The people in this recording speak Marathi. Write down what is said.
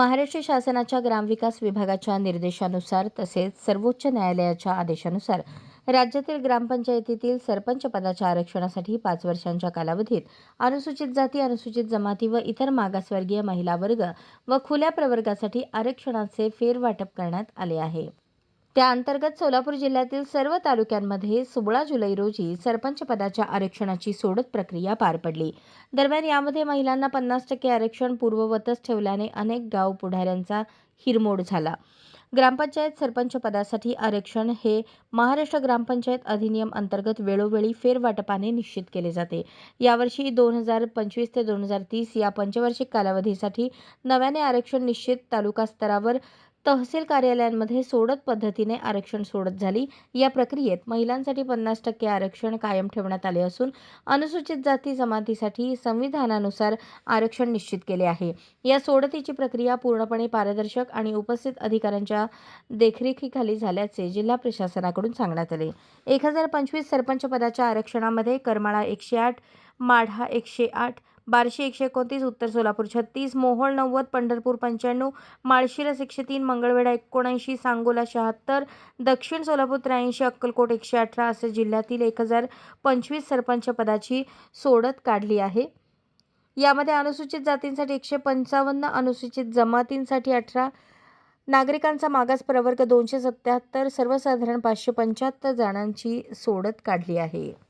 महाराष्ट्र शासनाच्या ग्रामविकास विभागाच्या निर्देशानुसार तसेच सर्वोच्च न्यायालयाच्या आदेशानुसार राज्यातील ग्रामपंचायतीतील सरपंच पदाच्या आरक्षणासाठी पाच वर्षांच्या कालावधीत अनुसूचित जाती अनुसूचित जमाती व इतर मागासवर्गीय महिला वर्ग व खुल्या प्रवर्गासाठी आरक्षणाचे फेरवाटप करण्यात आले आहे. त्या अंतर्गत सोलापूर जिल्ह्यातील सर्व तालुक्यांमध्ये सोळा जुलै रोजी सरपंच पदाच्या आरक्षणाची सोडत प्रक्रिया पार पडली. दरम्यान यामध्ये महिलांना पन्नास टक्के आरक्षण पूर्ववतच ठेवल्याने अनेक गाव पुढाऱ्यांचा हिरमोड झाला. ग्रामपंचायत सरपंच पदासाठी आरक्षण हे महाराष्ट्र ग्रामपंचायत अधिनियम अंतर्गत वेळोवेळी फेरवाटपाने निश्चित केले जाते. यावर्षी दोन हजार पंचवीस ते दोन हजार तीस या पंचवार्षिक कालावधीसाठी नव्याने आरक्षण निश्चित तालुका स्तरावर तहसील कार्यालयांमध्ये सोडत पद्धतीने आरक्षण सोडत झाली. या प्रक्रियेत महिलांसाठी पन्नास टक्के आरक्षण कायम ठेवण्यात आले असून अनुसूचित जाती जमातीसाठी संविधानानुसार आरक्षण निश्चित केले आहे. या सोडतीची प्रक्रिया पूर्णपणे पारदर्शक आणि उपस्थित अधिकाऱ्यांच्या देखरेखीखाली झाल्याचे जिल्हा प्रशासनाकडून सांगण्यात आले. एक हजार पंचवीस सरपंच पदाच्या आरक्षणामध्ये करमाळा एकशे आठ माढा एकशे आठ बार्शी एकशे एकोणतीस उत्तर सोलापूर छत्तीस मोहोळ नव्वद पंढरपूर पंच्याण्णव माळशिरस एकशे तीन मंगळवेढा एकोणऐंशी सांगोला शहात्तर दक्षिण सोलापूर त्र्याऐंशी अक्कलकोट एकशे अठरा असे जिल्ह्यातील एक हजार पंचवीस सरपंच पदाची सोडत काढली आहे. यामध्ये अनुसूचित जातींसाठी एकशे पंचावन्न अनुसूचित जमातींसाठी अठरा नागरिकांचा मागास प्रवर्ग दोनशे सत्याहत्तर सर्वसाधारण पाचशे पंच्याहत्तर जणांची सोडत काढली आहे.